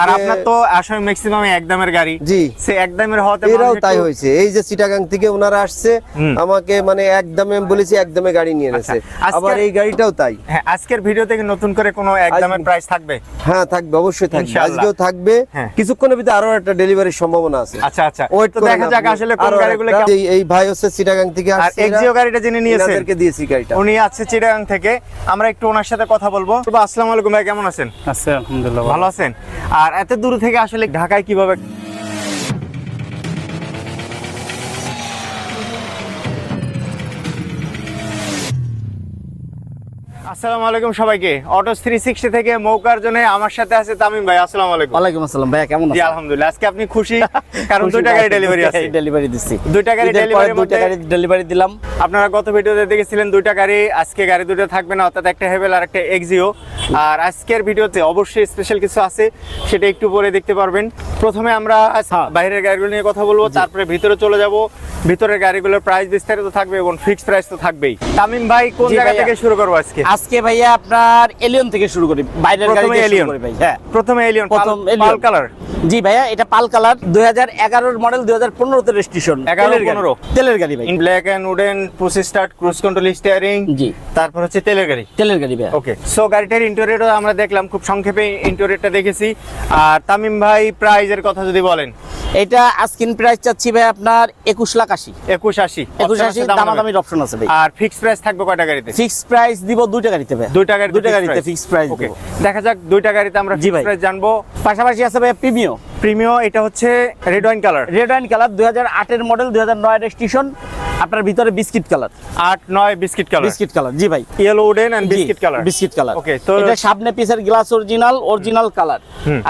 আর আপনার তো আসলে ম্যাক্সিমাম একদমের গাড়ি। জি। সে একদমের হওয়াতে এরাও তাই হয়েছে। এই যে চিটাগাং থেকে ওনারা আসছে আমাকে মানে একদমে বলেছি একদমে গাড়ি নিয়ে এনেছে। আচ্ছা, আবার এই গাড়িটাও তাই। হ্যাঁ আজকের ভিডিও থেকে নতুন করে কোনো একদমের প্রাইস থাকবে? হ্যাঁ থাকবে অবশ্যই থাকবে। আজকেও থাকবে। হ্যাঁ। কিছুক্ষণের ভিতরে আরও একটা ডেলিভারির সম্ভাবনা আছে। আচ্ছা আচ্ছা। ওয়েট তো দেখা যাক আসলে কোন গাড়িগুলো এই এই ভাই হচ্ছে চিটাগাং থেকে আসছে। এরা। এক্সিও গাড়িটা যিনি নিয়েছেন এনাদেরকে দিয়েছি গাড়িটা। উনি আছে চিটাগাং থেকে। আমরা একটু ওনার সাথে কথা বলব। বলব, আসসালামু আলাইকুম ভাই কেমন আছেন? আছে আলহামদুলিল্লাহ ভালো আছেন? আর এত দূর থেকে আসলে ঢাকায় কীভাবে আসসালামু আলাইকুম সবাইকে। অটোস থ্রি সিক্সটি থেকে মৌকার জন্য আমার সাথে আছে তামিম ভাই আসসালামু আলাইকুম। ওয়ালাইকুম আসসালাম ভাইয়া কেমন জি আলহামদুলিল্লাহ আজকে আপনি খুশি? কারণ দুইটা গাড়ি ডেলিভারি আছে। ডেলিভারি দুইটা গাড়ি ডেলিভারি দিলাম। আপনারা গত ভিডিওতে দেখেছিলেন দুইটা গাড়ি আজকে গাড়ি দুটো থাকবে না অর্থাৎ একটা হেভেল আর একটা এক্সিও আর আজকের ভিডিওতে অবশ্যই স্পেশাল কিছু আছে সেটা একটু পরে দেখতে পারবেন। প্রথমে আমরা হ্যাঁ। বাইরের গাড়িগুলো নিয়ে কথা বলব তারপরে ভিতরে চলে যাব। ভিতরের গাড়িগুলোর প্রাইস বিস্তারিত থাকবে এবং ফিক্সড প্রাইস তো থাকবেই। তামিম ভাই কোন জায়গা থেকে শুরু করব আজকে? আজকে ভাইয়া আপনার এলিয়ন থেকে শুরু করি বাইরের গাড়ি দিয়ে শুরু করি ভাই হ্যাঁ। প্রথমে এলিয়ন প্রথম পাল কালার জি ভাইয়া এটা পাল কালার দুই হাজার এগারোর মডেল দুই হাজার পনেরোতে রেজিস্ট্রেশন 11 15 তেলের গাড়ি ভাই। In black and wooden push start cruise control steering জি। তারপর হচ্ছে তেলের গাড়ি। তেলের গাড়ি ভাইয়া। ওকে সো গাড়িটার ইন্টেরিয়রও আমরা দেখলাম খুব সংক্ষেপে ইন্টেরিয়রটা দেখেছি। আর তামিম ভাই প্রাইজের কথা যদি বলেন। এটা আস্কিন প্রাইস চাচ্ছি ভাই আপনার একুশ লাখ আশি। একুশ আশি। একুশ আশি দামাদামির অপশন আছে ভাই। আর ফিক্স প্রাইস থাকবে কয়টা গাড়িতে? ফিক্স প্রাইস দিব দুইটা গাড়িতে ভাই দুইটা গাড়ি দুইটা গাড়িতে ফিক্স প্রাইস দেখা যাক দুইটা গাড়িতে আমরা। প্রাইস জানব। পাশাপাশি আছে ভাই প্রিমিও প্রিমিও এটা হচ্ছে red wine colour red and colour দুই হাজার আটের মডেল দুই হাজার নয় রেজিস্ট্রেশন আপনার ভিতরে বিস্কিট কালার আট নয় বিস্কিট কালার বিস্কিট কালার জি ভাই। Yellow wooden and biscuit colour biscuit colour okay তো এটা সামনে পিসের গ্লাস অরিজিনাল অরিজিনাল কালার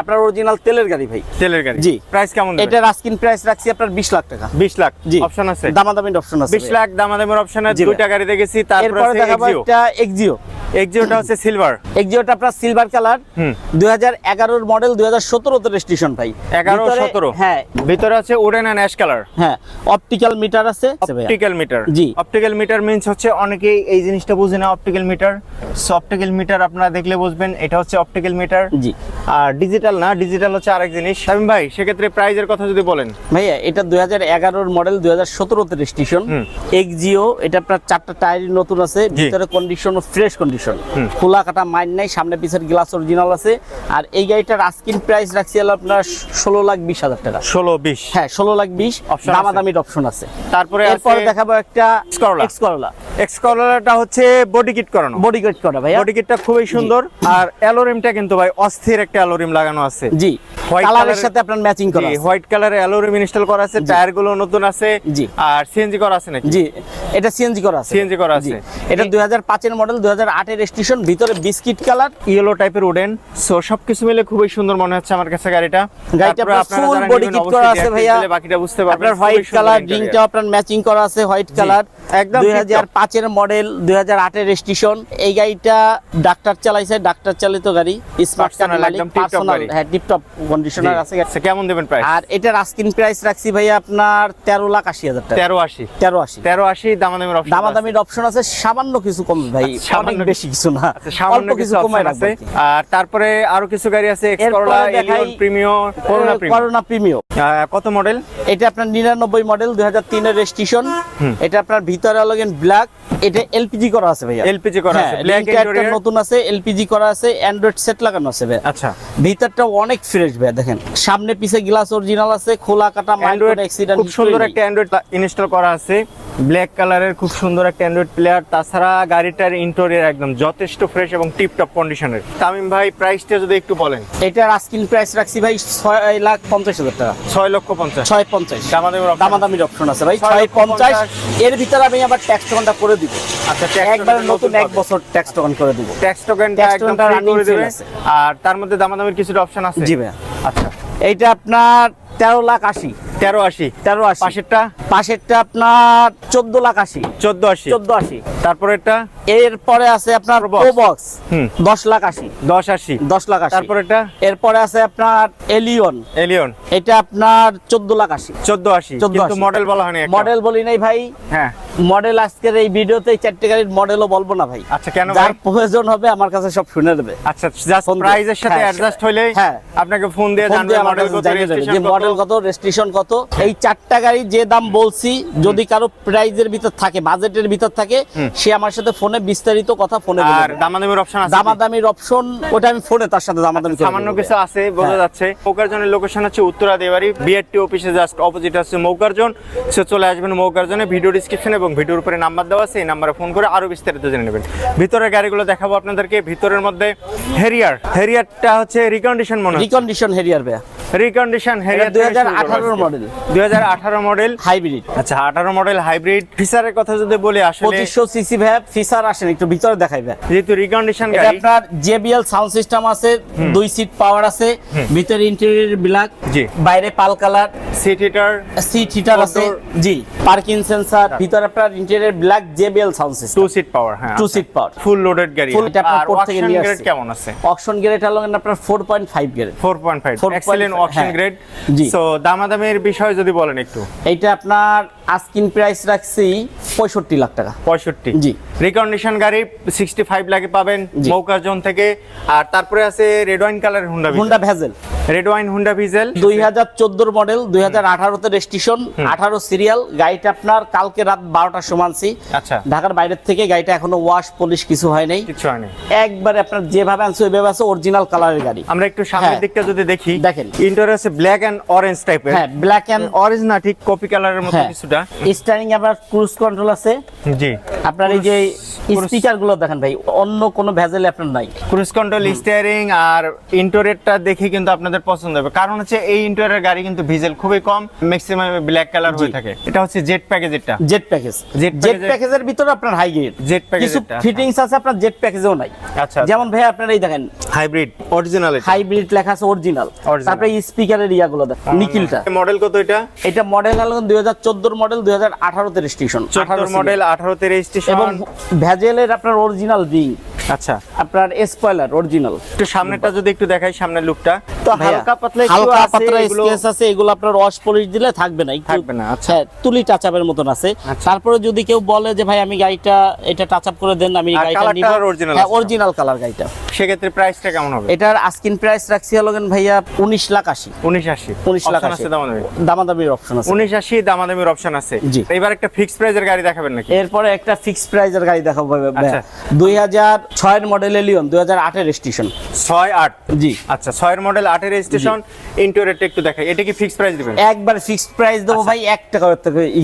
আপনার অরিজিনাল তেলের গাড়ি ভাই। তেলের গাড়ি। জি। প্রাইস কেমন এটা রাস্কিন প্রাইস রাখছি আপনার বিশ লাখ টাকা। বিশ লাখ। জি। অপশন আছে? দামাদামির অপশন আছে বিশ লাখ দামাদামের অপশনে ভাই। দুইটা গাড়ি দেখেছি তারপর আছে দেখাবো একটা এক্সিও এক্সিওটা হচ্ছে সিলভার এক্সিওটা আপনার সিলভার কালার হুম। দুই হাজার এগারোর মডেল দুই হাজার সতেরোতে রেজিস্ট্রেশন ভাই। 11 ভিতরে- 17 হ্যাঁ। ভিতরে আছে উডেন এন্ড অ্যাশ কালার হ্যাঁ। অপটিক্যাল মিটার আছে। অপটিক্যাল মিটার জি। অপটিক্যাল মিটার মিন্স হচ্ছে অনেকেই এই জিনিসটা বুঝে না optical meter so optical meter আপনারা দেখলে বুঝবেন এটা হচ্ছে অপটিক্যাল মিটার জি। আর ডিজিটাল না ডিজিটাল হচ্ছে আরেক জিনিস। শামিম ভাই সেক্ষেত্রে প্রাইজের কথা যদি বলেন। ভাইয়া এটা দুই হাজার এগারোর মডেল দুই হাজার সতেরোতে রেজিস্ট্রেশন। এক্সিও এটা আপনার চারটা টায়ার নতুন আছে। ভিতরে কন্ডিশন ফ্রেশ কন্ডিশন কন্ডিশন খোলা কাটা মাইন নাই সামনে পিছের গ্লাস অরিজিনাল আছে। আর এই গাড়িটার আজকের প্রাইস রাখছি হলো আপনার ষোলো লাখ বিশ হাজার টাকা। ষোলো বিশ। হ্যাঁ ষোলো লাখ বিশ দামাদামির অপশন আছে। তারপরে এরপর দেখাবো একটা এক্স করলা হচ্ছে বডি কিট করানো। বডি কিট করা ভাই বডি কিটটা খুবই সুন্দর। আর অ্যালোরিমটা কিন্তু ভাই অস্থির একটা অ্যালোরিম লাগানো আছে। জি। কালারের সাথে আপনার ম্যাচিং করা আছে। হোয়াইট কালারের অ্যালোরিম ইনস্টল করা আছে। টায়ারগুলো নতুন আছে। জি। আর সিএনজি করা আছে নাকি? জি। এটা সিএনজি করা আছে। সিএনজি করা আছে। এটা 2005 এর মডেল 2008 কাঠের স্টেশন ভিতরে বিস্কিট কালার ইয়েলো টাইপের উডেন সো সবকিছু মিলে খুবই সুন্দর মনে হচ্ছে আমার কাছে গাড়িটা। গাড়িটা ফুল বডি কিট করা আছে ভাইয়া। বাকিটা বুঝতে পারবেন। আপনার হোয়াইট কালার রিংটা আপনার ম্যাচিং করা আছে হোয়াইট কালার একদম দুই tip-top। হাজার পাঁচের মডেল দুই হাজার আটের রেজিস্ট্রেশন এই গাড়িটা ডাক্তার চালাইছে ডাক্তার চালিত গাড়ি স্মার্ট পার্সোনাল হ্যাঁ টিপটপ কন্ডিশনার আছে কেমন দেবেন প্রাইস আর এটার আস্কিন প্রাইস রাখছি ভাইয়া আপনার তেরো লাখ আশি হাজার টাকা। তেরো আশি। তেরো আশি। তেরো আশি দামাদামের অপশন দামাদামির অপশন আছে সামান্য কিছু কম ভাই আচ্ছা, অনেক বেশি কিছু না। আচ্ছা সামান্য কিছু রাখবে আছে। আর তারপরে আরও কিছু গাড়ি আছে Corolla Allion Premio Corona Premio Corona Premio কত মডেল এটা আপনার নিরানব্বই মডেল দুই হাজার তিনের রেজিস্ট্রেশন। এটা আপনার ভিতরে লাগেন ব্ল্যাক এটা এলপিজি করা আছে ভাইয়া। এলপিজি করা আছে হ্যাঁ, ব্ল্যাক link নতুন আছে এলপিজি করা আছে অ্যান্ড্রয়েড সেট লাগানো আছে ভাই আচ্ছা। ভিতরটা অনেক ফ্রেশ ভাই দেখেন। সামনে পিছে গ্লাস অরিজিনাল আছে খোলা কাটা মাইন্ড এক্সিডেন্ট অ্যাক্সিডেন্ট খুব সুন্দর একটা অ্যান্ড্রয়েড ইনস্টল করা আছে। ব্ল্যাক কালারের খুব সুন্দর একটা অ্যান্ড্রয়েড প্লেয়ার তাছাড়া গাড়িটার ইন্টেরিয়র একদম যথেষ্ট ফ্রেশ এবং টিপ টপ কন্ডিশনের তামিম ভাই প্রাইসটা যদি একটু বলেন। এটার আস্কিন প্রাইস রাখছি ভাই ছয় লাখ পঞ্চাশ হাজার টাকা। ছয় লক্ষ পঞ্চাশ। ছয় পঞ্চাশ। দামাদামির অপশন আছে ভাই। ছয় পঞ্চাশ। এর ভিতরে আমি আবার ট্যাক্স টোকনটা করে দিব। আচ্ছা একবার নতুন এক বছর ট্যাক্স টোকন করে দিব। ট্যাক্স টোকেনটা একদম করে আর তার মধ্যে দামাদামির কিছুটা অপশন আছে? জি ভাইয়া। আচ্ছা। এইটা আপনার তেরো লাখ আশি। তেরো আশি। তেরো আশি। পাশেরটা? পাশেরটা আপনার চোদ্দ লাখ আশি। চোদ্দ আশি। চোদ্দ আশি। তারপরেরটা? এরপরে আছে আপনার প্রো বক্স দশ লাখ আশি। দশ আশি। দশ লাখ আশি। তারপরেরটা? এরপরে আছে আপনার এলিয়ন এলিয়ন এটা আপনার চোদ্দ লাখ আশি। চোদ্দ আশি। কিন্তু মডেল বলা হয়নি মডেল বলি নাই ভাই। হ্যাঁ। মডেল আজকের এই ভিডিওতে এই চারটে গাড়ির মডেলও বলব না ভাই। আচ্ছা কেন যার প্রয়োজন হবে আমার কাছে সব শুনে দেবে আচ্ছা জাস্ট প্রাইজের সাথে অ্যাডজাস্ট হইলে হ্যাঁ। আপনাকে ফোন দিয়ে জানবে মডেল কত মডেল কত। রেজিস্ট্রেশন কত। এই চারটা গাড়ি যে দাম বলছি যদি কারও প্রাইজের ভিতর থাকে বাজেটের ভিতর থাকে সে আমার সাথে ফোনে বিস্তারিত কথা ফোনে আর দামাদামির অপশন আছে দামাদামির অপশন ওটা আমি ফোনে তার সাথে দামাদামি সামান্য কিছু আছে বোঝা হ্যাঁ। যাচ্ছে। মৌকারজনের লোকেশন হচ্ছে উত্তরা দেবাড়ি বিআরটি অফিসে জাস্ট অপোজিট আছে মৌকারজন। সে চলে আসবেন মৌকারজনে ভিডিও ডিসক্রিপশন এবং ভিডিওর উপরে নাম্বার দেওয়া আছে এই নাম্বারে ফোন করে আরও বিস্তারিত জেনে নেবেন। ভিতরের গাড়িগুলো দেখাবো আপনাদেরকে ভিতরের মধ্যে হেরিয়ার হেরিয়ারটা হচ্ছে রিকন্ডিশন মনে রিকন্ডিশন হেরিয়ার ভাইয়া। রিকন্ডিশন হেরিয়ার এটা 2018 মডেল। দুই হাজার আঠারো মডেল হাইব্রিড আচ্ছা। আঠারো মডেল হাইব্রিড ফিচারের কথা যদি বলি আসলে পঁচিশশো সিসি ভাইয়া ফিচার আসেন একটু ভিতরে দেখাই ভাইয়া যেহেতু রিকন্ডিশন আপনার জেবিএল সাউন্ড সিস্টেম আছে দুই সিট পাওয়ার আছে ভিতরে ইন্টেরিয়র ব্ল্যাক জি। বাইরে pearl colour seat heater seat heater আছে জি। পার্কিং সেন্সর ভিতরে আপনার interior black JBL sound system two seat power হ্যাঁ two seat power full loaded গাড়ি। Full, এটা আপনার আর থেকে নিয়ে আসছে। কেমন আছে? অকশন গ্রেড হলো আপনার four point five grade 4.5 4.5 excellent option হ্যাঁ। গ্রেড জি। সো দামাদামের বিষয়ে যদি বলেন একটু। এইটা আপনার আস্কিন প্রাইস রাখছি পঁয়ষট্টি লাখ টাকা। 65 জি। রিকন্ডিশন গাড়ি 65 লাখে পাবেন। মৌকা জোন থেকে। আর তারপরে আছে রেড ওয়াইন কালারের Honda Honda Vezel red wine Honda Vezel দুই হাজার চোদ্দোর মডেল দুই হাজার আঠারোতে রেজিস্ট্রেশন আঠারো সিরিয়াল গাড়িটা আপনার কালকে রাত বারোটার সমানছি আচ্ছা। ঢাকার বাইরের থেকে গাড়িটা এখনও ওয়াশ পলিশ কিছু হয় নাই। কিছু হয়নি একবারে আপনার যেভাবে আনছে ওইভাবে আছে অরিজিনাল কালারের গাড়ি। আমরা একটু সামনের হ্যাঁ। দিকটা যদি দেখি দেখেন। ইন্টার আছে ব্ল্যাক এন্ড অরেঞ্জ টাইপের হ্যাঁ ব্ল্যাক অ্যান্ড অরেঞ্জ না ঠিক কপি কালারের মতো হ্যাঁ। কিছুটা স্টারিং আপনার ক্রুজ কন্ট্রোল আছে। জি। আপনার এই যে স্পিকারগুলো দেখেন ভাই অন্য কোনো ভেজেলে আপনার নাই। ক্রুজ কন্ট্রোল স্টিয়ারিং আর ইন্টোরেটটা দেখে কিন্তু আপনাদের পছন্দ হবে। কারণ হচ্ছে এই ইন্টোরের গাড়ি কিন্তু ভিজেল খুবই কম ম্যাক্সিমাম ব্ল্যাক কালার হয়ে থাকে। এটা হচ্ছে জেট প্যাকেজেরটা জেট প্যাকেজ জেট প্যাকেজের ভিতরে আপনার হাই গ্রেড Jet package কিছু। ফিটিংস আছে আপনার জেট প্যাকেজেও নাই। আচ্ছা। যেমন ভাই আপনার এই দেখেন হাইব্রিড অরিজিনাল হাইব্রিড লেখা আছে অরিজিনাল। তারপরে স্পিকারের ইয়াগুলো দেখেন নিকিলটা মডেল কত এটা? এটা মডেল হলো দুই হাজার চোদ্দোর মডেল দুই হাজার আঠারোতে রেজিস্ট্রেশন চোদ্দোর মডেল আঠারোতে রেজিস্ট্রেশন এবং ভ্যাজেলের আপনার অরিজিনাল রিং আচ্ছা। আপনার স্পয়লার অরিজিনাল একটু সামনেরটা যদি একটু দেখাই সামনের লুকটা তো হালকা পাতলা হালকা পাতলা স্কেচ আছে এগুলো আপনার ওয়াশ পলিশ দিলে থাকবে না থাকবে না, আচ্ছা। হ্যাঁ তুলি টাচ আপের মতন আছে। আচ্ছা। তারপরে যদি কেউ বলে যে ভাই আমি গাড়িটা এটা টাচ আপ করে দেন আমি গাড়িটা নিব হ্যাঁ অরিজিনাল কালার গাড়িটা। সেক্ষেত্রে প্রাইসটা কেমন হবে? এটার আস্কিন প্রাইস রাখছি ভাইয়া উনিশ লাখ আশি। উনিশ আশি। উনিশ লাখ দামাদামি? দামাদামির অপশন আছে। উনিশ আশি দামাদামির অপশন আছে। জি। এবার একটা ফিক্সড প্রাইজের গাড়ি দেখাবেন নাকি? এরপরে একটা ফিক্স প্রাইজের গাড়ি দেখাবো আচ্ছা। দুই হাজার ছয়ের মডেল এলিয়ন দুই হাজার আটের স্টেশন ছয় আট? জি। আচ্ছা ছয়ের মডেল আটের রেজিস্ট্রেশন ইন্টোরেটটা একটু দেখাই। এটা কি ফিক্সড প্রাইস দিবেন? একবার ফিক্সড প্রাইস দেবো আচ্ছা। ভাই এক টাকা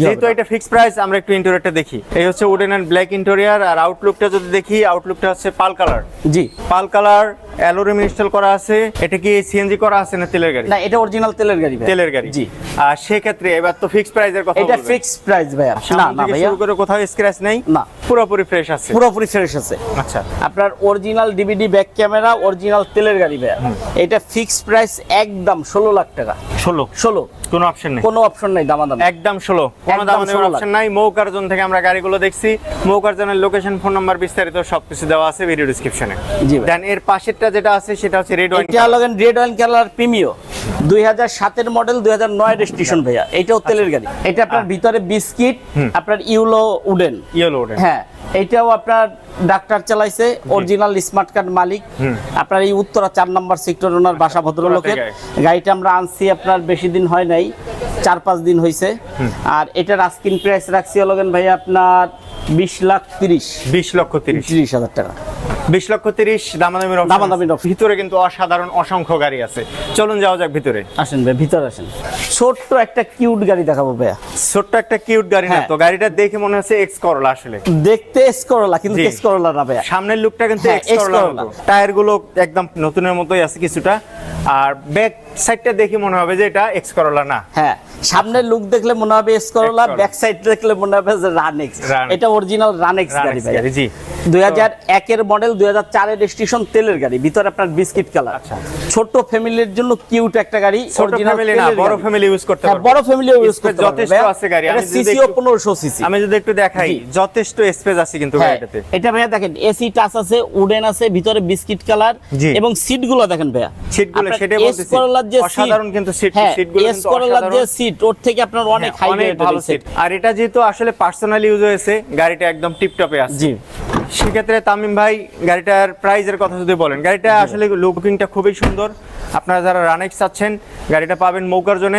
যেহেতু এটা ফিক্সড প্রাইস আমরা একটু ইন্টোরিয়রটা দেখি। এই হচ্ছে উডেন অ্যান্ড ব্ল্যাক ইন্টেরিয়ার আর আউটলুকটা যদি দেখি আউটলুকটা হচ্ছে পাল কালার জি। Pearl colour alloy rim install করা আছে। এটা কি সিএনজি করা আছে না তেলের গাড়ি? না এটা অরিজিনাল তেলের গাড়ি ভাই তেলের গাড়ি। জি। আর সেক্ষেত্রে এবার তো ফিক্সড প্রাইসের কথা এটা ফিক্সড প্রাইস ভাইয়া। না না ভাইয়া। শুরু করে কোথাও স্ক্র্যাচ নেই? না। পুরোপুরি ফ্রেশ আছে। পুরোপুরি ফ্রেশ আছে। আচ্ছা। আপনার original DVD back camera original তেলের গাড়ি ভাইয়া। এটা ফিক্সড প্রাইস একদম ষোলো লাখ টাকা। ষোলো? ষোলো। কোনো অপশন নেই। কোনো অপশন নাই দামাদাম। একদম ষোলো। কোনো একদম দাম 16 লাখ। অপশন নাই। মৌকারজন থেকে আমরা গাড়িগুলো দেখছি। মৌকারজনের লোকেশন ফোন নাম্বার বিস্তারিত সবকিছু দেওয়া আছে ভিডিও ডিসক্রিপশনে জি। দেন এর পাশেরটা যেটা আছে সেটা হচ্ছে রেড ওয়াইন এটা লগেন রেড ওয়াইন কালার প্রিমিও দুই হাজার সাতের মডেল দুই হাজার নয় রেজিস্ট্রেশন ভাইয়া। এটাও তেলের গাড়ি। এটা আপনার ভিতরে বিস্কিট আপনার ইউলো উডেন। ইয়েলো হ্যাঁ এইটাও আপনার ডাক্তার চালাইছে অরিজিনাল স্মার্ট কার্ড মালিক। আপনার এই উত্তরা চার নম্বর সেক্টর ওনার বাসা ভদ্রলোকের। থেকে। গাড়িটা আমরা আনছি আপনার বেশি দিন হয় নাই চার পাঁচ দিন হয়েছে আর এটার আস্কিন প্রাইস রাখছি হলোগেন ভাই আপনার বিশ লাখ তিরিশ। বিশ লক্ষ তিরিশ। তিরিশ হাজার টাকা। বিশ লক্ষ তিরিশ দামাদামির option দামাদামির ভিতরে কিন্তু অসাধারণ অসংখ্য গাড়ি আছে। চলুন যাওয়া যাক ভিতরে। আসেন ভাই ভিতরে আসেন। ছোট্ট একটা কিউট গাড়ি দেখাবো ভাইয়া। ছোট্ট একটা কিউট গাড়ি না হ্যাঁ। তো? গাড়িটা দেখে মনে হচ্ছে এক্স করলা আসলে। দেখতে এক্স করলা কিন্তু। এস করলা না ভাইয়া। সামনের লুকটা কিন্তু এক্স করলা টায়ারগুলো একদম নতুনের মতোই আছে কিছুটা। আর ব্যাক সাইডটা দেখে মনে হবে যে এটা এক্স করলা না। হ্যাঁ। সামনের লুক দেখলে মনে হবে এস করলা Corolla। ব্যাক সাইড দেখলে মনে হবে যে রানেক্স এটা অরিজিনাল রানেক্স গাড়ি ভাই জি। দুই হাজার একের মডেল মডেল দুই হাজার চারের রেজিস্ট্রেশন তেলের গাড়ি ভিতরে আপনার বিস্কিট কালার আচ্ছা। ছোট ফ্যামিলির জন্য কিউট একটা গাড়ি original ফ্যামিলি না বড় ফ্যামিলি ইউজ করতে হ্যাঁ পারবে। বড় ফ্যামিলি ইউজ করতে যথেষ্ট আছে গাড়ি। আমি যদি একটু- পনেরোশো সিসি আমি যদি একটু দেখাই যথেষ্ট স্পেস আছে কিন্তু হ্যাঁ, গাড়িটাতে। এটা ভাইয়া দেখেন এসি টাচ আছে উডেন আছে ভিতরে বিস্কিট কালার এবং সিটগুলো দেখেন ভাইয়া। সিটগুলো সেটাই বলতেছি। করলার যে অসাধারণ কিন্তু সিট, হ্যাঁ সিটগুলো কিন্তু করলার যে অসাধারণ। সিট ওর থেকে আপনার অনেক হাই হ্যাঁ, ভালো সিট আর এটা যেহেতু আসলে পার্সোনালি ইউজ হয়েছে গাড়িটা একদম টিপটপে আছে। জি। সেক্ষেত্রে তামিম ভাই গাড়িটার প্রাইজের কথা যদি বলেন গাড়িটা আসলে লুকিংটা খুবই সুন্দর। আপনারা যারা রানেক্স চাচ্ছেন গাড়িটা পাবেন মৌকার জন্য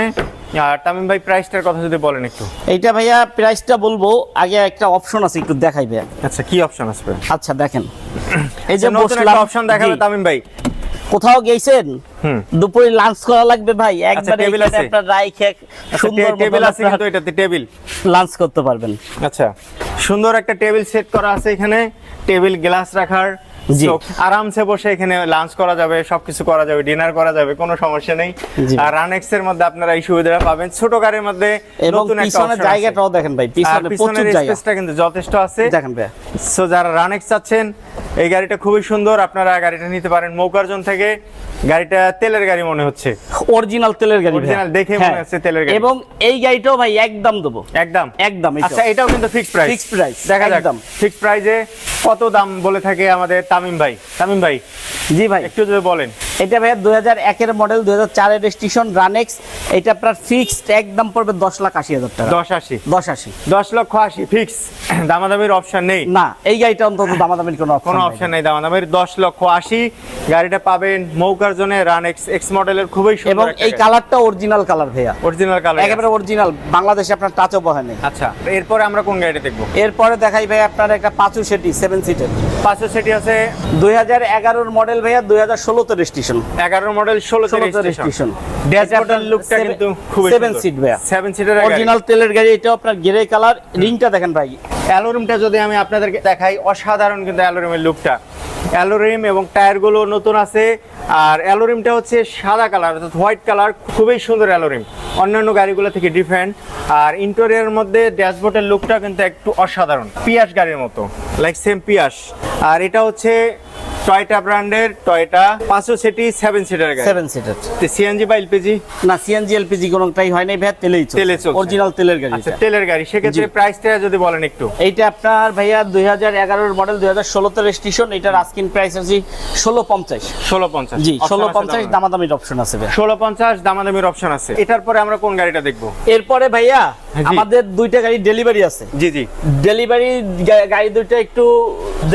আর তামিম ভাই প্রাইসটার কথা যদি বলেন একটু। এইটা ভাইয়া প্রাইসটা বলব আগে একটা অপশন আছে একটু দেখাই ভাইয়া। আচ্ছা কি অপশন আসবে? আচ্ছা দেখেন। এই যে নতুন একটা অপশন দেখাবে তামিম ভাই। কোথাও গেছেন? দুপুরে লাঞ্চ করা লাগবে ভাই একবার এখানে আছে? আপনার রাই খেয়ে সুন্দর টেবিল আছে কিন্তু এটাতে টেবিল লাঞ্চ করতে পারবেন। আচ্ছা সুন্দর একটা টেবিল সেট করা আছে এখানে। টেবিল গ্লাস রাখার। আরামসে বসে এখানে লাঞ্চ করা যাবে সবকিছু করা যাবে ডিনার করা যাবে কোনো সমস্যা নেই। আর রানেক্স এর মধ্যে আপনারা এই সুবিধাটা পাবেন। ছোট গাড়ির মধ্যে নতুন একটা জায়গাটাও দেখেন ভাই পিছনে প্রচুর জায়গা। স্পেসটা কিন্তু যথেষ্ট আছে। দেখেন ভাই সো যারা রানেক্স চাচ্ছেন এই গাড়িটা খুবই সুন্দর আপনারা গাড়িটা নিতে পারেন মৌকারজন থেকে। গাড়িটা তেলের গাড়ি মনে হচ্ছে। অরিজিনাল তেলের গাড়ি। Original দেখে মনে হ্যাঁ। হচ্ছে তেলের গাড়ি। এবং এই গাড়িটাও ভাই একদম দেবো। একদম। একদম আচ্ছা এটাও কিন্তু ফিক্স প্রাইস Fixed price, দেখা যাক। একদম। ফিক্স প্রাইসে কত দাম বলে থাকে আমাদের তামিম ভাই? তামিম ভাই জি ভাই। একটু যদি বলেন। এটা ভাই দুই হাজার একের মডেল দুই হাজার চারের রেজিস্ট্রেশন রানেক্স এটা আপনার ফিক্সড একদম পড়বে দশ লাখ আশি হাজার টাকা। দশ আশি। দশ আশি। দশ লক্ষ আশি ফিক্স দামাদামির অপশন নেই। না এই গাড়িটা অন্তত দামাদামির কোনো কোনো অপশন অপশন নেই দশ লক্ষ আশি গাড়িটা পাবেন মৌকার জন্য রান এক্স এক্স মডেলের খুবই এবং এই কালারটা অরিজিনাল কালার ভাইয়া। অরিজিনাল কালার একেবারে অরিজিনাল বাংলাদেশে আপনার টাচও বহে নেই। আচ্ছা এরপরে আমরা কোন গাড়িটা দেখব? এরপরে দেখাই ভাই আপনার একটা পাঁচু সেটি সেভেন সিটের পাঁচশো সেটি আছে দুই হাজার এগারোর মডেল ভাইয়া দুই হাজার ষোলোতে রেজিস্ট্রেশন এগারো মডেল ষোলো ষোলোতে রেজিস্ট্রেশন ড্যাশবোর্ডের লুকটা কিন্তু খুবই সেভেন সিট ভাইয়া। সেভেন সিটের অরিজিনাল তেলের গাড়ি এটা আপনার গ্রে কালার রিংটা দেখেন ভাই। অ্যালোরিমটা যদি আমি আপনাদেরকে দেখাই অসাধারণ কিন্তু অ্যালোরিমের লুকটা অ্যালোরিম এবং টায়ারগুলো নতুন আছে, আর অ্যালোরিমটা হচ্ছে সাদা কালার, অর্থাৎ হোয়াইট কালার, খুবই সুন্দর অ্যালোরিম। অন্যান্য গাড়িগুলো থেকে ডিফারেন্ট, আর ইন্টেরিয়ার মধ্যে ড্যাশবোর্ডের লুকটা কিন্তু একটু অসাধারণ, পিয়াস গাড়ির মতো, লাইক সেম পিয়াস। আর এটা হচ্ছে টয়টা ব্র্যান্ডের টয়টা পাঁচশো সিটি সেভেন সিটার সেভেন সিটের সিএনজি বা এলপিজি না সিএনজি এলপিজি কোনোটাই হয় নাই ভাইয়া তেলেই তেলে চলছে। অরিজিনাল তেলের গাড়ি আচ্ছা তেলের গাড়ি। সেক্ষেত্রে প্রাইসটা যদি বলেন একটু। এইটা আপনার ভাইয়া দুই হাজার এগারোর মডেল দুই হাজার ষোলোতে রেজিস্ট্রেশন এটার আস্কিন প্রাইস আছে ষোলো পঞ্চাশ। ষোলো পঞ্চাশ। জি ষোলো পঞ্চাশ দামাদামির অপশন আছে ষোলো পঞ্চাশ দামাদামির অপশন আছে। এটার পরে আমরা কোন গাড়িটা দেখব? এরপরে ভাইয়া। আমাদের দুইটা গাড়ি ডেলিভারি আছে। জি জি। ডেলিভারি গাড়ি দুইটা একটু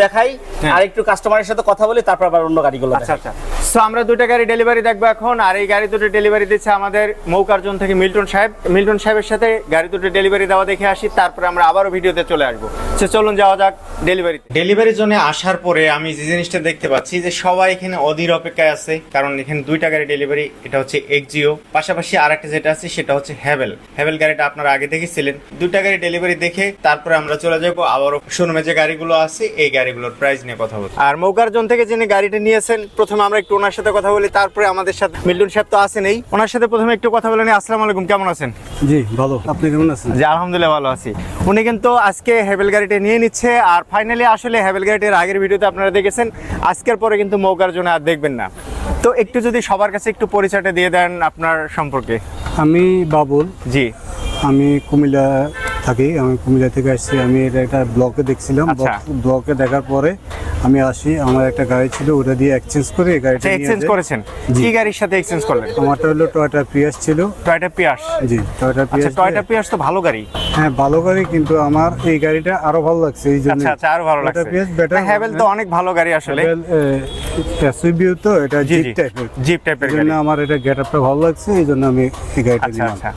দেখাই হ্যাঁ। আর একটু কাস্টমারের সাথে কথা বলি তারপর আবার অন্য গাড়িগুলো আচ্ছা আচ্ছা। সো আমরা দুটো গাড়ি ডেলিভারি দেখব এখন আর এই গাড়ি দুটো ডেলিভারি দিচ্ছে আমাদের মৌকার্জন থেকে মিল্টন সাহেব। মিল্টন সাহেবের সাথে গাড়ি দুটো ডেলিভারি দেওয়া দেখে আসি তারপরে আমরা আবারও ভিডিওতে চলে আসব। সে চলুন যাওয়া যাক ডেলিভারি ডেলিভারির জন্য আসার পরে আমি যে জিনিসটা দেখতে পাচ্ছি যে সবাই এখানে অধীর অপেক্ষায় আছে কারণ এখানে দুইটা গাড়ি ডেলিভারি এটা হচ্ছে এক্সিও পাশাপাশি আর একটা যেটা আছে সেটা হচ্ছে হ্যাভেল হ্যাভেল গাড়িটা আপনারা আগে দেখেছিলেন দুটা গাড়ি ডেলিভারি দেখে তারপরে আমরা চলে যাব আবারও শোরুমে যে গাড়িগুলো আছে এই গাড়িগুলোর প্রাইস নিয়ে কথা বলব আর মৌকার্জন থেকে যিনি গাড়িটা নিয়েছেন প্রথমে আমরা একটু ওনার সাথে কথা বলি তারপরে আমাদের সাথে মিল্টন সাহেব তো আসেন এই। ওনার সাথে প্রথমে একটু কথা বলে নিই। আসসালামু আলাইকুম কেমন আছেন? জি ভালো। আপনি কেমন আছেন? জি আলহামদুলিল্লাহ ভালো আছি। উনি কিন্তু আজকে হেভেল গাড়িটা নিয়ে নিচ্ছে। আর ফাইনালি আসলে হেভেল গাড়িটির আগের ভিডিওতে আপনারা দেখেছেন। আজকের পরে কিন্তু মৌকার জন্য আর দেখবেন না। তো একটু যদি সবার কাছে একটু পরিচয়টা দিয়ে দেন আপনার সম্পর্কে। আমি বাবুল। জি। আমি কুমিল্লা থাকি আমি কুমিল্লা থেকে আসছি আমি এটা একটা ব্লকে দেখছিলাম। আচ্ছা। ব্লকে দেখার পরে আমি আসি আমার একটা গাড়ি ছিল ওটা দিয়ে এক্সচেঞ্জ করে গাড়িটা আচ্ছা এক্সচেঞ্জ করেছেন। কি গাড়ির সাথে এক্সচেঞ্জ করলেন? আমারটা হলো টয়টা পিয়াস ছিল। টয়টা পিয়াস জি টয়টা আচ্ছা পিয়াস টয়টা পিয়াস তো ভালো গাড়ি। হ্যাঁ ভালো গাড়ি কিন্তু আমার এই গাড়িটা আরও ভালো লাগছে এই জন্য আচ্ছা আচ্ছা আরও ভালো টয়টা লাগছে। পিয়াস বেটার হেভেল তো অনেক ভালো গাড়ি আসলে। এসইবিও তো এটা জিপ টাইপের জিপ টাইপের গাড়ি জন্য আমার এটা গেট আপটা ভালো লাগছে এই জন্য আমি এই গাড়িটা আচ্ছা নিলাম। আচ্ছা।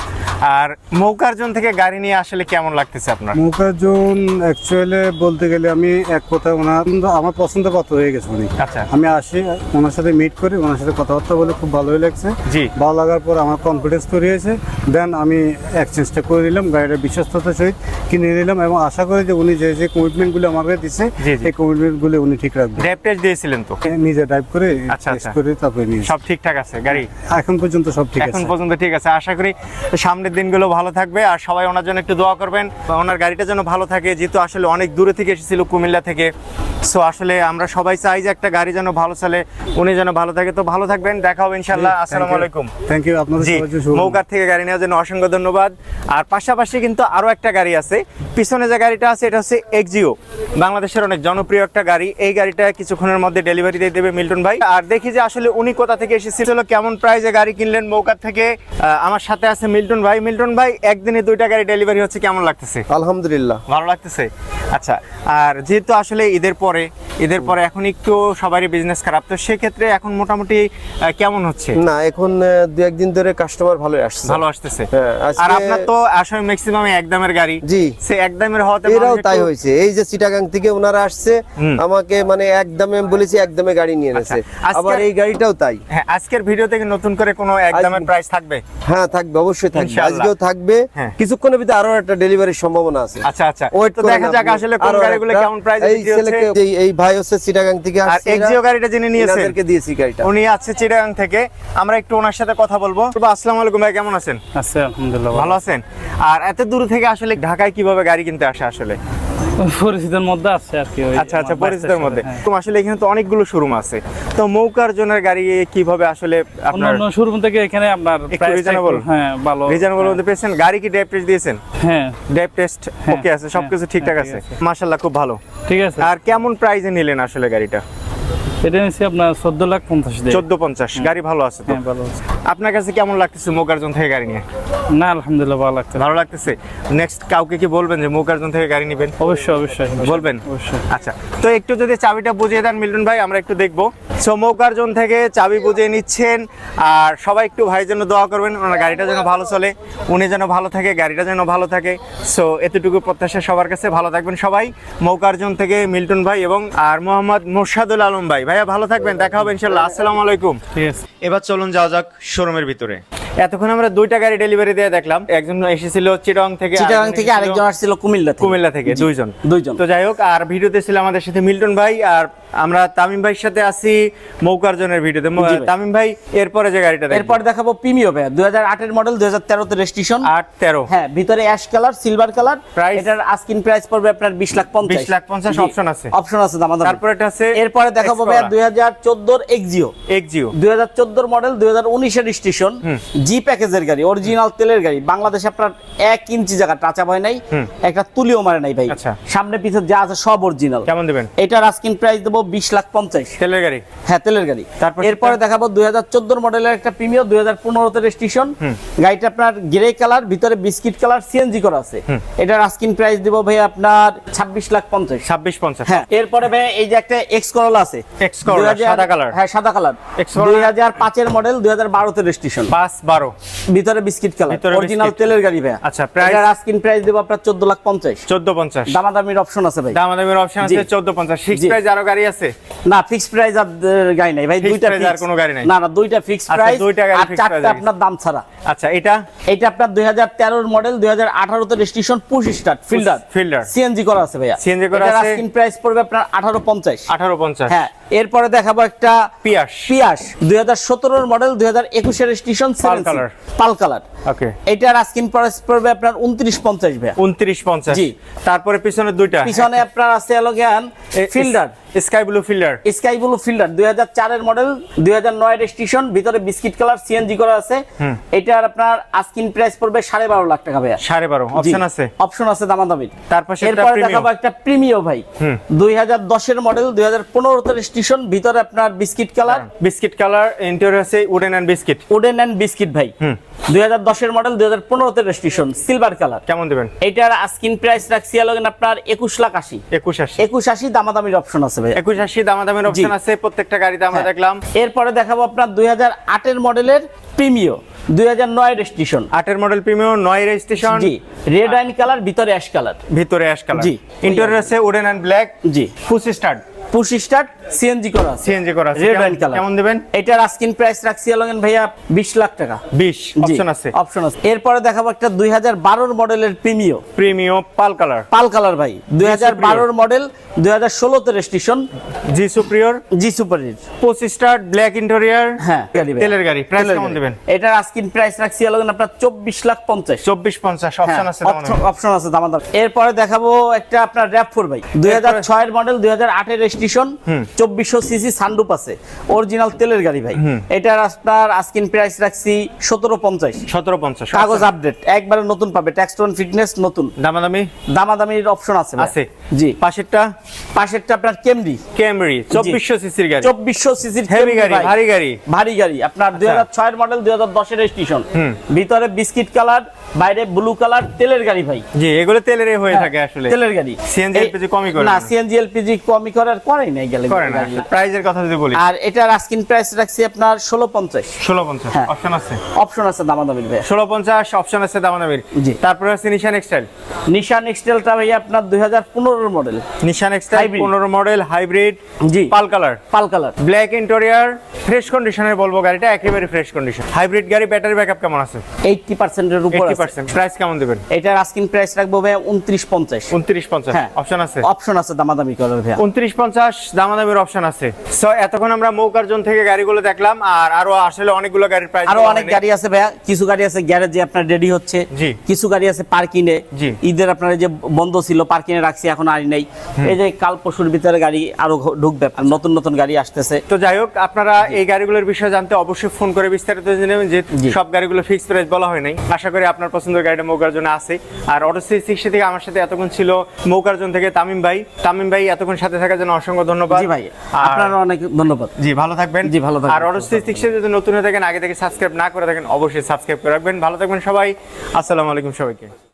আর মৌকার্জন থেকে গাড়ি নিয়ে আসলে কেমন লাগতেছে আপনার? মুখার্জুন অ্যাকচুয়ালি বলতে গেলে আমি এক কথা ওনার আমার পছন্দ পাত্র হয়ে গেছে উনি। আচ্ছা। আমি আসি ওনার সাথে মিট করি ওনার সাথে কথাবার্তা বলে খুব ভালোই লাগছে। জি। ভালো লাগার পর আমার কনফিডেন্স তৈরি হয়েছে। দেন আমি এক্সচেঞ্জটা করে নিলাম গাড়িটা বিশ্বস্ততার সহিত কিনে নিলাম এবং আশা করি যে উনি যে যে কমিটমেন্টগুলো আমাকে দিচ্ছে। এই কমিটমেন্টগুলো উনি ঠিক রাখবেন। ড্রাইভ টেস্ট দিয়েছিলেন তো? নিজে ড্রাইভ করে আচ্ছা, টেস্ট আচ্ছা। করে তারপরে নিয়ে সব ঠিকঠাক আছে গাড়ি? এখন পর্যন্ত সব ঠিক আছে। এখন পর্যন্ত ঠিক আছে। আশা করি সামনের দিনগুলো ভালো থাকবে। আর সবাই ওনার জন্য একটু দোয়া করবেন ওনার গাড়িটা যেন ভালো থাকে। যেহেতু আসলে অনেক দূরে থেকে এসেছিল কুমিল্লা থেকে। সো আসলে আমরা সবাই চাই যে একটা গাড়ি যেন ভালো চলে উনি যেন ভালো থাকে। তো ভালো থাকবেন দেখা হবে ইনশাল্লাহ আসসালামু আলাইকুম। থ্যাংক ইউ আপনাদের মৌকার থেকে গাড়ি নেওয়ার জন্য অসংখ্য ধন্যবাদ। আর পাশাপাশি কিন্তু আরও একটা গাড়ি আছে। পিছনে যে গাড়িটা আছে এটা হচ্ছে এক্সিও বাংলাদেশের অনেক জনপ্রিয় একটা গাড়ি। এই গাড়িটা কিছুক্ষণের মধ্যে ডেলিভারি দিয়ে দেবে মিল্টন ভাই। আর দেখি যে আসলে উনি কোথা থেকে এসেছিল কেমন প্রাইজে গাড়ি কিনলেন মৌকার থেকে। আমার সাথে আছে মিল্টন ভাই। মিল্টন ভাই একদিনে দুইটা গাড়ি ডেলিভারি হচ্ছে কেমন লাগতেছে? আলহামদুলিল্লাহ। ভালো লাগতেছে? আচ্ছা আর যেহেতু আসলে ঈদের পরে ঈদের পরে এখন একটু সবারই বিজনেস খারাপ তো সেক্ষেত্রে এখন মোটামুটি কেমন হচ্ছে? না এখন দু একদিন ধরে কাস্টমার ভালো আসছে। ভালো আসতেছে? হ্যাঁ, আর আপনার তো আসলে ম্যাক্সিমাম একদমের গাড়ি। জি। সে একদমের হওয়াতে এরাও তাই হয়েছে। এই যে চিটাগাং থেকে ওনারা আসছে আমাকে মানে একদমে বলেছি একদমে গাড়ি নিয়ে আচ্ছা, এনেছে আবার এই গাড়িটাও তাই। হ্যাঁ আজকের ভিডিও থেকে নতুন করে কোনো একদমের প্রাইস থাকবে? হ্যাঁ থাকবে অবশ্যই থাকবে। আজকেও থাকবে। হ্যাঁ। কিছুক্ষণের ভিতরে আরও একটা ডেলিভারির সম্ভাবনা আছে। আচ্ছা আচ্ছা। ওই তো দেখা যাক আসলে কোন গাড়িগুলো কেমন প্রাইস এই বিক্রি হচ্ছে। ছেলেকে এই- এই ভাই হচ্ছে চিটাগাং থেকে আর। এক্সিও গাড়িটা যিনি নিয়েছেন। তাদেরকে দিয়েছি গাড়িটা। উনি আছে চিটাগাং থেকে। আমরা একটু ওনার সাথে কথা বলব। তো আসসালামু আলাইকুম ভাই কেমন আছেন? আছে আলহামদুলিল্লাহ ভালো আছেন? আর এত দূর থেকে আসলে ঢাকায় কীভাবে গাড়ি কিনতে আসে আসলে? পরিচিতের মধ্যে আছে আর কি আচ্ছা আচ্ছা পরিচিতের মধ্যে। হ্যাঁ। তো আসলে এখানে তো অনেকগুলো শোরুম আছে। তো মৌকার জনের গাড়ি কীভাবে আসলে আপনার অন্য শোরুম থেকে এখানে আপনার প্রাইস? একটু- হ্যাঁ ভালো। রিজনেবল মধ্যে পেয়েছেন? গাড়ি কি ড্রাইভ টেস্ট দিয়েছেন? হ্যাঁ। ড্রাইভ টেস্ট হ্যাঁ, ওকে আছে সবকিছু হ্যাঁ, ঠিকঠাক হ্যাঁ, আছে। ঠিক আছে। মাশাআল্লাহ খুব ভালো। ঠিক আছে। আর কেমন প্রাইসে নিলেন আসলে গাড়িটা? এটা নিচ্ছি আপনার চোদ্দ লাখ পঞ্চাশ চোদ্দ পঞ্চাশ গাড়ি ভালো আছে তো? হ্যাঁ ভালো আছে। আপনার কাছে কেমন লাগতেছে মোকারজন থেকে গাড়ি নিয়ে? না আলহামদুলিল্লাহ ভালো লাগছে ভালো লাগতেছে? নেক্সট কাউকে কি বলবেন যে মোকারজন থেকে গাড়ি নেবেন? অবশ্যই অবশ্যই বলবেন? অবশ্যই। আচ্ছা তো একটু যদি চাবিটা বুঝিয়ে দেন মিল্টন ভাই আমরা একটু দেখব। সো থেকে চাবি বুঝিয়ে নিচ্ছেন আর সবাই একটু ভাইয়ের জন্য দোয়া করবেন ওনার গাড়িটা যেন ভালো চলে উনি যেন ভালো থাকে গাড়িটা যেন ভালো থাকে। সো এতটুকু প্রত্যাশা সবার কাছে। ভালো থাকবেন সবাই। মৌকার জোন থেকে মিল্টন ভাই এবং আর মোহাম্মদ মোর্শাদুল আলম ভাই। ভাইয়া ভালো থাকবেন দেখা হবে ইনশাল্লাহ। আসসালামু আলাইকুম। এবার চলুন যাওয়া যাক শোরুমের ভিতরে। এতক্ষণ আমরা দুইটা গাড়ি ডেলিভারি দিয়ে দেখলাম। একজন এসেছিল চিটং থেকে আরেকজন থেকে আরেকজন আসছিল কুমিল্লা থেকে। কুমিল্লা থেকে দুইজন। দুইজন। তো যাই হোক আর ভিডিওতে ছিল আমাদের সাথে মিল্টন ভাই আর আমরা তামিম ভাইয়ের সাথে আছি মৌকারজনের ভিডিওতে। তামিম ভাই এরপরে যে গাড়িটা দেখব। এরপর দেখাবো প্রিমিও ভাই। দুই হাজার আটের মডেল দুই হাজার তেরোতে রেজিস্ট্রেশন আট তেরো। হ্যাঁ ভিতরে অ্যাশ কালার সিলভার কালার? এটার আস্কিন প্রাইস পড়বে আপনার বিশ লাখ পঞ্চাশ। 20 লাখ 50 অপশন আছে। অপশন আছে দাম তারপরে এটা আছে এরপরে দেখাবো ভাই দুই হাজার চোদ্দোর এক্সিও এক্সিও দুই হাজার চোদ্দোর মডেল দুই হাজার উনিশের স্টেশন জি প্যাকেজের গাড়ি অরিজিনাল তেলের গাড়ি। বাংলাদেশে আপনার এক ইঞ্চি জায়গা টাচা হয় নাই একটা তুলিও মারে নাই ভাই। আচ্ছা। সামনে পিছনে যা আছে সব অরিজিনাল কেমন দেবেন? এটার আস্কিন প্রাইস দেবো বিশ লাখ পঞ্চাশ। তেলের গাড়ি? হ্যাঁ তেলের গাড়ি। তারপর এরপরে দেখাবো দুই হাজার চোদ্দোর মডেলের একটা প্রিমিয়ার দুই হাজার পনেরোতে রেজিস্ট্রেশন গাড়িটা আপনার গ্রে কালার ভিতরে বিস্কিট কালার সিএনজি করা আছে। এটার আস্কিন প্রাইস দিব ভাই আপনার ছাব্বিশ লাখ পঞ্চাশ। ছাব্বিশ পঞ্চাশ। হ্যাঁ এরপরে ভাই এই যে একটা এক্স করলা আছে। Corolla, 2000 সাদা কালার। হ্যাঁ সাদা কালার। দুই হাজার পাঁচের মডেল দুই হাজার বারোতে রেজিস্ট্রেশন পাঁচ বারো। ভিতরে বিস্কিট কালার। অরিজিনাল তেলের গাড়ি ভাই আচ্ছা? এটার আস্কিন প্রাইস দেবো আপনার চোদ্দ লাখ পঞ্চাশ। চোদ্দ পঞ্চাশ। দামাদামির অপশন আছে ভাই। দামাদামের অপশন আছে। চোদ্দ পঞ্চাশ। ফিক্স প্রাইস আরও গাড়ি আছে? না ফিক্স প্রাইস আর গাড়ি নাই ভাই দুইটা আর কোনো গাড়ি নাই? না না দুইটা ফিক্স আচ্ছা, প্রাইস দুইটা গাড়ি চারটা আছে। আপনার দাম ছাড়া। আচ্ছা এটা? এটা আপনার দুই হাজার তেরোর মডেল দুই হাজার আঠারোতে registration push start Fielder Fielder। CNG করা আছে ভাইয়া। CNG করা আছে। আস্কিন প্রাইস পড়বে আপনার আঠারো পঞ্চাশ। আঠারো পঞ্চাশ। হ্যাঁ এরপরে দেখাবো একটা পিয়াস পিয়াস দুই হাজার সতেরোর মডেল দুই হাজার একুশের রেজিস্ট্রেশন পাল পাল কালার ওকে এটার আস্কিন প্রাইস পড়বে আপনার উনত্রিশ পঞ্চাশ ভাইয়া। উনত্রিশ পঞ্চাশ। জি। তারপরে পিছনে দুইটা। পিছনে আপনার আছে হলো Fielder sky blue Fielder sky blue Fielder দুই হাজার চারের মডেল দুই হাজার নয় রেজিস্ট্রেশন ভিতরে বিস্কিট কালার সিএনজি করা আছে। এটার আপনার আস্কিন প্রাইস পড়বে সাড়ে বারো লাখ টাকা সাড়ে বারো অপশন আছে? অপশন আছে দামাদামির তার পাশে এরপরে দেখাবো একটা প্রিমিও ভাই। দুই হাজার দশের মডেল দুই হাজার পনেরোতে রেজিস্ট্রেশন ভিতরে আপনার biscuit colour biscuit colour interior আছে wooden and biscuit wooden and biscuit ভাই। দুই হাজার দশের মডেল দুই হাজার পনেরোতে রেজিস্ট্রেশন সিলভার কালার কেমন দেবেন? এটার আস্কিন প্রাইস রাখছি হলো কিনা আপনার একুশ লাখ আশি। একুশ আশি। একুশ আশি দামাদামির অপশন আছে ভাই। একুশ আশি দামাদামের অপশন আছে প্রত্যেকটা গাড়িতে আমরা দেখলাম। এরপরে দেখাবো আপনার দুই হাজার আটের মডেলের প্রিমিও দুই হাজার নয় রেজিস্ট্রেশন। আটের মডেল প্রিমিও নয় রেজিস্ট্রেশন। জি রেড ওয়াইন কালার ভিতরে অ্যাশ কালার। ভিতরে অ্যাশ কালার। জি। ইন্টেরিয়র আছে wooden and black G. Push start push start CNG করা সিএনজি করা রেড ওয়াইন কালার কেমন দিবেন? এটার আস্কিন প্রাইস রাখছি লগেন ভাইয়া 20 লাখ টাকা। 20 অপশন আছে। অপশন আছে। এরপরে দেখাবো একটা 2012 মডেলের Premio premium pearl colour pearl colour ভাই। 2012 মডেল 2016 তে রেজিস্ট্রেশন জি সুপ্রিয়র জি সুপার হিট পঁচিশ স্টার ব্ল্যাক ইন্টেরিয়ার হ্যাঁ তেলের গাড়ি। প্রাইস কেমন দিবেন? এটার আস্কিন প্রাইস রাখছি লগেন আপনার 24 লাখ 50 চব্বিশ পঞ্চাশ অপশন আছে অপশন আছে এরপরে দেখাবো একটা আপনার র্যাপ ফোর ভাই। দুই হাজার ছয়ের মডেল দুই হাজার রেজিস্ট্রেশন চব্বিশশো সিসি সানরুপ আছে। অরিজিনাল তেলের গাড়ি ভাই। এটার আপনার আস্কিন প্রাইস রাখছি সতেরো পঞ্চাশ। সতেরো পঞ্চাশ কাগজ আপডেট একবারে নতুন পাবে। ট্যাক্সটন ফিটনেস নতুন। দামাদামি? দামাদামির অপশন আছে আছে। জি। পাশেরটা? পাশেরটা আপনার কেমরি। ক্যামরি চব্বিশশো সিসির গাড়ি। চব্বিশশো সিসির হেভি গাড়ি ভারী গাড়ি। ভারী গাড়ি। আপনার দুই হাজার ছয়ের মডেল দুই হাজার দশের স্টেশন ভিতরে বিস্কিট কালার বাইরে ব্লু কালার তেলের গাড়ি ভাই। জি এগুলো তেলের হয়ে থাকে আসলে। হ্যাঁ, তেলের গাড়ি। এই- LPG কমই করে না না। সিএনজি এলপিজি কমই করার করেই নাই গেলে করে না প্রাইজের কথা যদি বলি। আর এটার আস্কিন প্রাইস রাখছি আপনার ষোলো পঞ্চাশ। ষোলো পঞ্চাশ হ্যাঁ। অপশন আছে। অপশন আছে দামাদামির ভাই ষোলো পঞ্চাশ অপশন আছে দামাদামির। জি। তারপরে আছে নিশান এক্সটাইল নিশান এক্সটেলটা ভাই আপনার দুই হাজার পনেরোর model Nissan X Trail Hybrid। পনেরো মডেল হাইব্রিড জি। Pearl colour pearl colour black interior fresh কন্ডিশনের বলব গাড়িটা একেবারে ফ্রেশ কন্ডিশন হাইব্রিড গাড়ি ব্যাটারি ব্যাকআপ কেমন আছে? এইটটি পার্সেন্টের উপর এইটি আছে। পার্সেন্ট। প্রাইস কেমন দেবেন? এটার আস্কিন প্রাইস রাখব ভাই উনত্রিশ পঞ্চাশ। উনত্রিশ পঞ্চাশ হ্যাঁ। অপশন আছে? অপশন আছে দামাদামি করার ভাই উনত্রিশ পঞ্চাশ দামাদামের অপশন আছে। সো এতক্ষণ আমরা মৌকার্জন থেকে গাড়িগুলো দেখলাম আর আরও আসলে অনেকগুলো গাড়ির প্রাইস আরও অনেক গাড়ি আছে ভাইয়া কিছু গাড়ি আছে গ্যারেজে আপনার রেডি হচ্ছে কিছু গাড়ি আছে পার্কিং এ ঈদের আপনার যে বন্ধ ছিল পার্কিং এ রাখছি এখন আনি নাই। এই যে কাল পরশুর ভিতরে গাড়ি আরও ঢুকবে আর নতুন নতুন গাড়ি আসতেছে। তো যাই হোক আপনারা এই গাড়িগুলোর বিষয়ে জানতে অবশ্যই ফোন করে বিস্তারিত জেনে যে সব গাড়িগুলো ফিক্স প্রাইস বলা হয় নাই। আশা করি আপনার পছন্দের গাড়িটা মৌকার্জনে আছে। আর অটো সিক্সটি থেকে আমার সাথে এতক্ষণ ছিল মৌকার্জন থেকে তামিম ভাই। তামিম ভাই এতক্ষণ সাথে থাকার জন্য অসংখ্য ধন্যবাদ। জি ভাই আপনার অনেক ধন্যবাদ। জি ভালো থাকবেন। জি, ভালো থাকবেন। আর সিক্সটি যদি নতুন হয়ে থাকেন আগে থেকে সাবস্ক্রাইব না করে থাকেন অবশ্যই সাবস্ক্রাইব করে রাখবেন। ভালো থাকবেন সবাই। আসসালামু আলাইকুম সবাইকে।